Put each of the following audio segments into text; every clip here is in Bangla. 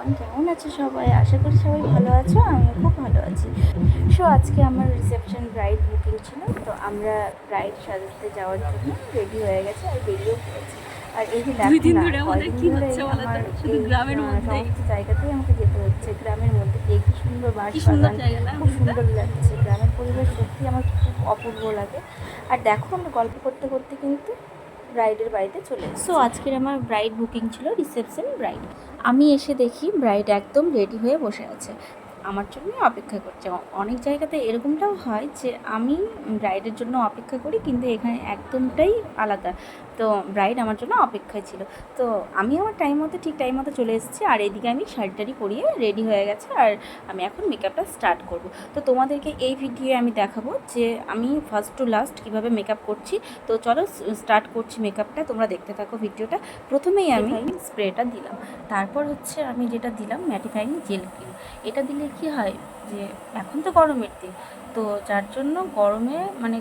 এভরিওয়ান কেমন আছো সবাই? আশা করি সবাই ভালো আছো আমিও খুব ভালো আছি। সো আজকে আমার রিসেপশন ব্রাইড বুকিং ছিল তো আমরা ব্রাইড সাজাতে যাওয়ার জন্য রেডি হয়ে গেছে আর বেরিয়েও পড়েছি। আর এই যে সমস্ত জায়গাতেই আমাকে যেতে হচ্ছে। গ্রামের মধ্যে দিয়ে কি সুন্দর বাস বাগান খুব সুন্দর লাগছে। গ্রামের পরিবেশ সত্যি আমার খুব অপূর্ব লাগে। আর দেখো আমরা গল্প করতে করতে কিন্তু ব্রাইডের বাড়িতে চলে সো আজকের আমার ব্রাইড বুকিং ছিল রিসেপশন ব্রাইড আমি এসে দেখি ব্রাইড একদম রেডি হয়ে বসে আছে। আমার জন্য অপেক্ষা করছে। অনেক জায়গাতে এরকমটাও হয় যে আমি ব্রাইডের জন্য অপেক্ষা করি কিন্তু এখানে একদমটাই আলাদা। তো ব্রাইড আমার জন্য অপেক্ষায় ছিল। তো আমি আমার টাইম মতো ঠিক টাইম মতো চলে এসেছি আর এদিকে আমি শাড়ি টাড়ি পরিয়ে রেডি হয়ে গেছে আর আমি এখন মেকআপটা স্টার্ট করব। তো তোমাদেরকে এই ভিডিও আমি দেখাবো যে আমি ফার্স্ট টু লাস্ট কীভাবে মেকআপ করছি। তো চলো স্টার্ট করছি মেকআপটা তোমরা দেখতে থাকো ভিডিওটা প্রথমেই আমি স্প্রেটা দিলাম। তারপর হচ্ছে আমি যেটা দিলাম ম্যাটিফাইং জেল ক্রিম এটা দিলে কি হয় যে এখন তো গরমের দিন, তো যার জন্য গরমে মানে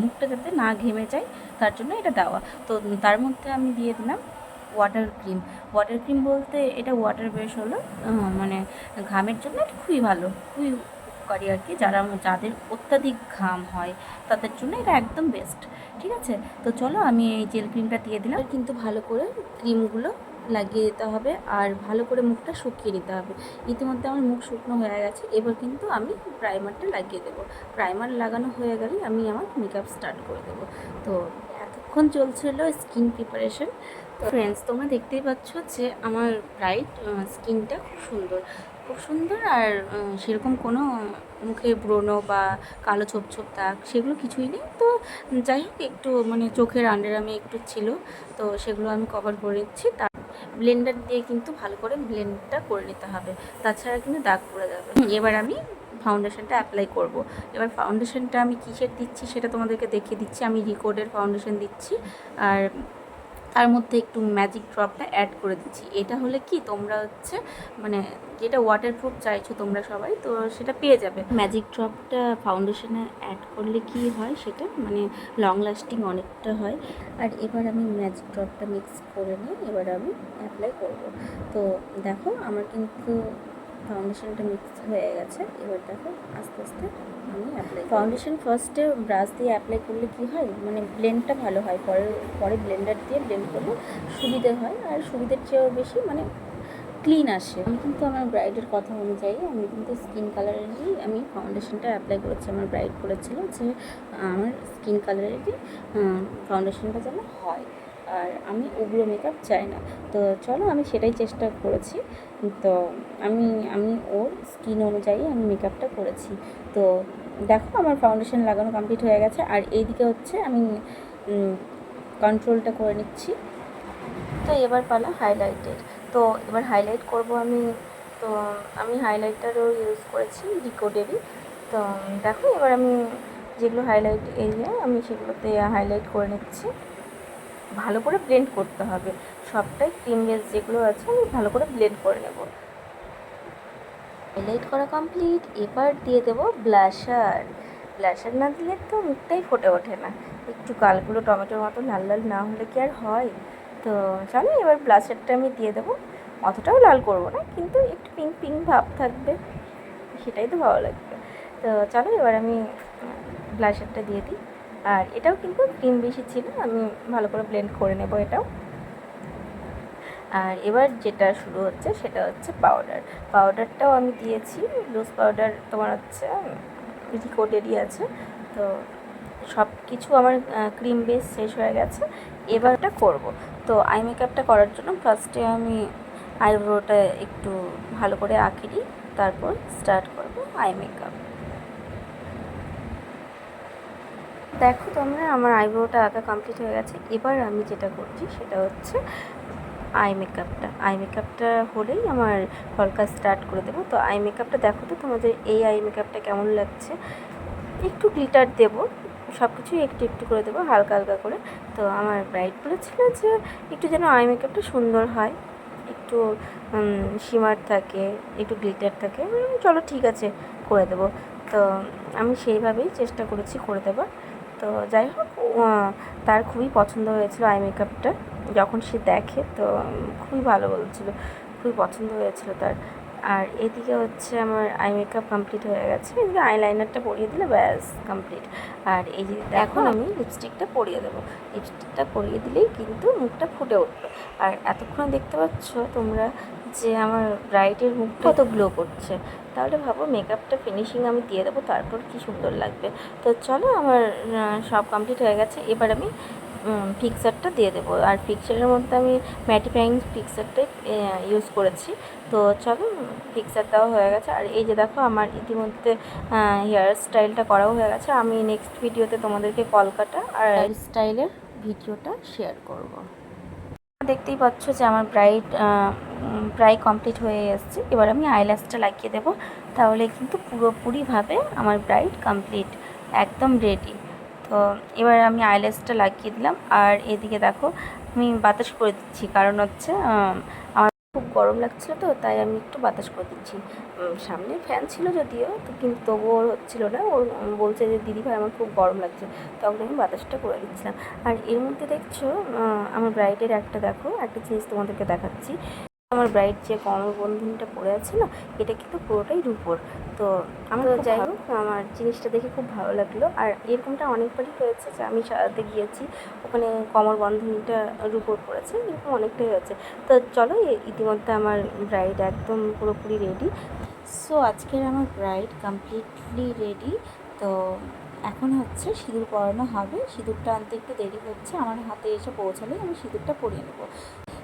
মুখটা যাতে না ঘেমে যায়, তার জন্য এটা দেওয়া। তো তার মধ্যে আমি দিয়ে দিলাম ওয়াটার ক্রিম ওয়াটার ক্রিম বলতে এটা ওয়াটার বেস হলো মানে ঘামের জন্য এটা খুবই ভালো, খুবই উপকারী আর কি। যারা যাদের অত্যাধিক ঘাম হয়, তাদের জন্য এটা একদম বেস্ট ঠিক আছে? তো চলো আমি এই জেল ক্রিমটা দিয়ে দিলাম। কিন্তু ভালো করে ক্রিমগুলো লাগিয়ে দিতে হবে আর ভালো করে মুখটা শুকিয়ে নিতে হবে। ইতিমধ্যে আমার মুখ শুকনো হয়ে গেছে, এবার কিন্তু আমি প্রাইমারটা লাগিয়ে দেবো। প্রাইমার লাগানো হয়ে গেলে আমি আমার মেকআপ স্টার্ট করে দেবো। তো এতক্ষণ চলছিল স্কিন প্রিপারেশন তো ফ্রেন্ডস তোমরা দেখতেই পাচ্ছ যে আমার ব্রাইট স্কিনটা খুব সুন্দর। খুব সুন্দর আর সেরকম কোনো মুখে ব্রণ বা কালো ছোপ ছোপ দাগ সেগুলো কিছুই নেই। তো যাই হোক, একটু মানে চোখের আন্ডার আমি একটু ছিল, তো সেগুলো আমি কভার করে নিচ্ছি ব্লেন্ডার দিয়ে কিন্তু ভালো করে ব্লেন্ডটা করে নিতে হবে। তাছাড়া কিন্তু দাগ পড়ে যাবে। এবার আমি ফাউন্ডেশনটা অ্যাপ্লাই করব। এবার ফাউন্ডেশনটা আমি কিসের দিচ্ছি সেটা তোমাদেরকে দেখিয়ে দিচ্ছি। আমি রিকোডের ফাউন্ডেশন দিচ্ছি। আর তার মধ্যে একটু ম্যাজিক ড্রপটা অ্যাড করে দিচ্ছি। এটা হলে কি তোমরা হচ্ছে মানে যেটা ওয়াটারপ্রুফ চাইছো তোমরা সবাই, তো সেটা পেয়ে যাবে। ম্যাজিক ড্রপটা ফাউন্ডেশনে অ্যাড করলে কি হয় সেটা? মানে লং লাস্টিং অনেকটা হয়। আর এবার আমি ম্যাজিক ড্রপটা মিক্স করে নিয়ে এবার আমি অ্যাপ্লাই করব। তো দেখো, আমার কিন্তু ফাউন্ডেশনটা মিক্স হয়ে গেছে। এবার দেখো আস্তে আস্তে আমি অ্যাপ্লাই ফাউন্ডেশন ফার্স্টে ব্রাশ দিয়ে অ্যাপ্লাই করলে কি হয়? মানে ব্লেন্ডটা ভালো হয়। পরে পরে ব্লেন্ডার দিয়ে ব্লেন্ড করলে সুবিধে হয়। আর সুবিধের চেয়েও বেশি মানে ক্লিন আসে। আমি কিন্তু আমার ব্রাইডের কথা অনুযায়ী আমি কিন্তু স্কিন কালারেরই আমি ফাউন্ডেশনটা অ্যাপ্লাই করেছি। আমার ব্রাইড বলেছিল যে, আমার স্কিন কালারেরই ফাউন্ডেশনটা যেন হয়। আর আমি উগ্র মেকআপ চাই না। তো চলো আমি সেটাই চেষ্টা করেছি। তো আমি আমি ওর স্কিন অনুযায়ী আমি মেকআপটা করেছি। তো দেখো আমার ফাউন্ডেশন লাগানো কমপ্লিট হয়ে গেছে। আর এইদিকে হচ্ছে আমি কন্ট্রোলটা করে নিচ্ছি। তো এবার পালা হাইলাইটের তো এবার হাইলাইট করব আমি। তো আমি হাইলাইটারও ইউজ করেছি ডিকোডেরই তো দেখো এবার আমি যেগুলো হাইলাইট এরিয়া আমি সেগুলোতে হাইলাইট করে নিচ্ছি। ভালো করে ব্লেন্ড করতে হবে। সবটাই ক্রিম বেস যেগুলো আছে আমি ভালো করে ব্লেন্ড করে নেব। হাইলাইট করা কমপ্লিট এবার দিয়ে দেবো ব্লাশার ব্লাশার না দিলে তো মুখটাই ফুটে ওঠে না। একটু গালগুলো টমেটোর মতো লাল লাল না হলে কি আর হয়? তো চলো এবার ব্লাশারটা আমি দিয়ে দেবো। অতটাও লাল করব না, কিন্তু একটু পিঙ্ক পিঙ্ক ভাব থাকবে, সেটাই তো ভালো লাগবে। তো চলো এবার আমি ব্লাশারটা দিয়ে দিই। আর এটাও কিন্তু ক্রিম বেশি ছিল, আমি ভালো করে ব্লেন্ড করে নেব এটাও। আর এবার যেটা শুরু হচ্ছে সেটা হচ্ছে পাউডার পাউডারটাও আমি দিয়েছি লুজ পাউডার তোমার হচ্ছে রিকোডেরই আছে। তো সব কিছু আমার ক্রিম বেস শেষ হয়ে গেছে, এবারটা করব। তো আই মেকআপটা করার জন্য ফার্স্টে আমি আইব্রোটা একটু ভালো করে আঁকি তারপর স্টার্ট করব আই মেকআপ দেখো তোমরা, আমার আইব্রোটা আঁকা কমপ্লিট হয়ে গেছে। এবার আমি যেটা করছি সেটা হচ্ছে আই মেকআপটা আই মেকআপটা হলেই আমার হলকা স্টার্ট করে দেবো। তো আই মেকআপটা দেখো তো, তোমাদের এই আই মেকআপটা কেমন লাগছে? একটু গ্লিটার দেবো সব কিছুই একটু একটু করে দেবো, হালকা হালকা করে। তো আমার ব্রাইড বলেছিল যে একটু যেন আই মেকআপটা সুন্দর হয়। একটু শিমার থাকে, একটু গ্লিটার থাকে। চলো ঠিক আছে, করে দেবো। তো আমি সেইভাবেই চেষ্টা করেছি করে দেবার। তো যাই হোক তার খুবই পছন্দ হয়েছিল আই মেকআপটা যখন সে দেখে তো খুবই ভালো বলছিল খুবই পছন্দ হয়েছিল তার। আর এদিকে হচ্ছে আমার আই মেকআপ কমপ্লিট হয়ে গেছে। এদিকে আইলাইনারটা পরিয়ে দিলে ব্যাস কমপ্লিট আর এই যে এখন আমি লিপস্টিকটা পরিয়ে দেবো। লিপস্টিকটা পরিয়ে দিলেই কিন্তু মুখটা ফুটে উঠবে আর এতক্ষণ দেখতে পাচ্ছ তোমরা যে আমার ব্রাইডের মুখটা কত গ্লো করছে। তাহলে ভাবো মেকআপটা ফিনিশিং আমি দিয়ে দেবো তারপর কি সুন্দর লাগবে। তো চলো আমার সব কমপ্লিট হয়ে গেছে। এবার আমি ফিক্সারটা দিয়ে দেবো। আর ফিক্সারের মধ্যে আমি ম্যাটিফাইং ফিক্সারটাই ইউজ করেছি। তো চলো ফিক্সার দেওয়া হয়ে গেছে। আর এই যে দেখো আমার ইতিমধ্যে হেয়ার স্টাইলটা করাও হয়ে গেছে। আমি নেক্সট ভিডিওতে তোমাদেরকে কলকাতা আর স্টাইলের ভিডিওটা শেয়ার করব। দেখতেই পাচ্ছ যে আমার ব্রাইড প্রায় কমপ্লিট হয়ে এসেছে। এবার আমি আইল্যাশটা লাগিয়ে দেবো। তাহলে কিন্তু পুরোপুরিভাবে আমার ব্রাইড কমপ্লিট একদম রেডি তো এবার আমি আইল্যাশটা লাগিয়ে দিলাম। আর এদিকে দেখো, আমি বাতাস করে দিচ্ছি। কারণ হচ্ছে আমার খুব গরম লাগছিল তো, তাই আমি একটু বাতাস করে দিচ্ছি। সামনে ফ্যান ছিল যদিও, তো কিন্তু তবুও ওর হচ্ছিল না। ওর বলছে যে, দিদি ভাই, আমার খুব গরম লাগছে। তখন আমি বাতাসটা করে দিচ্ছিলাম। আর এর মধ্যে দেখছ আমার ব্রাইডের একটা দেখো, একটা জিনিস তোমাদেরকে দেখাচ্ছি। আমার ব্রাইড যে কমর বন্ধনটা পরে আছে না এটা কিন্তু পুরোটাই রূপোর। তো আমার তো যাই হোক আমার জিনিসটা দেখে খুব ভালো লাগল। আর এরকমটা অনেকবারই হয়েছে যে আমি সারাতে গিয়েছি ওখানে কমর বন্ধনীটা রূপোর পড়েছে এরকম অনেকটাই হয়েছে। তো চলো ইতিমধ্যে আমার ব্রাইড একদম পুরোপুরি রেডি সো আজকের আমার ব্রাইড কমপ্লিটলি রেডি তো এখন হচ্ছে সিঁদুর পরানো হবে। সিঁদুরটা আনতে একটু দেরি হচ্ছে। আমার হাতে এসে পৌঁছালেই আমি সিঁদুরটা পরিয়ে নেব।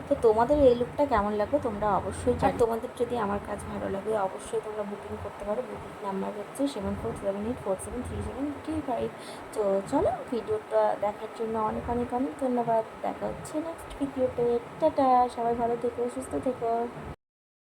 তো তোমাদের এই লুকটা কেমন লাগবে তোমরা অবশ্যই আর তোমাদের যদি আমার কাজ ভালো লাগে অবশ্যই তোমরা বুকিং করতে পারো। বুকিং নাম্বার হচ্ছে seven four seven eight four seven three seven three five তো চলো ভিডিওটা দেখার জন্য অনেক অনেক অনেক ধন্যবাদ। দেখা হচ্ছে নেক্সট ভিডিওতে টাটা সবাই ভালো থেকো সুস্থ থেকো।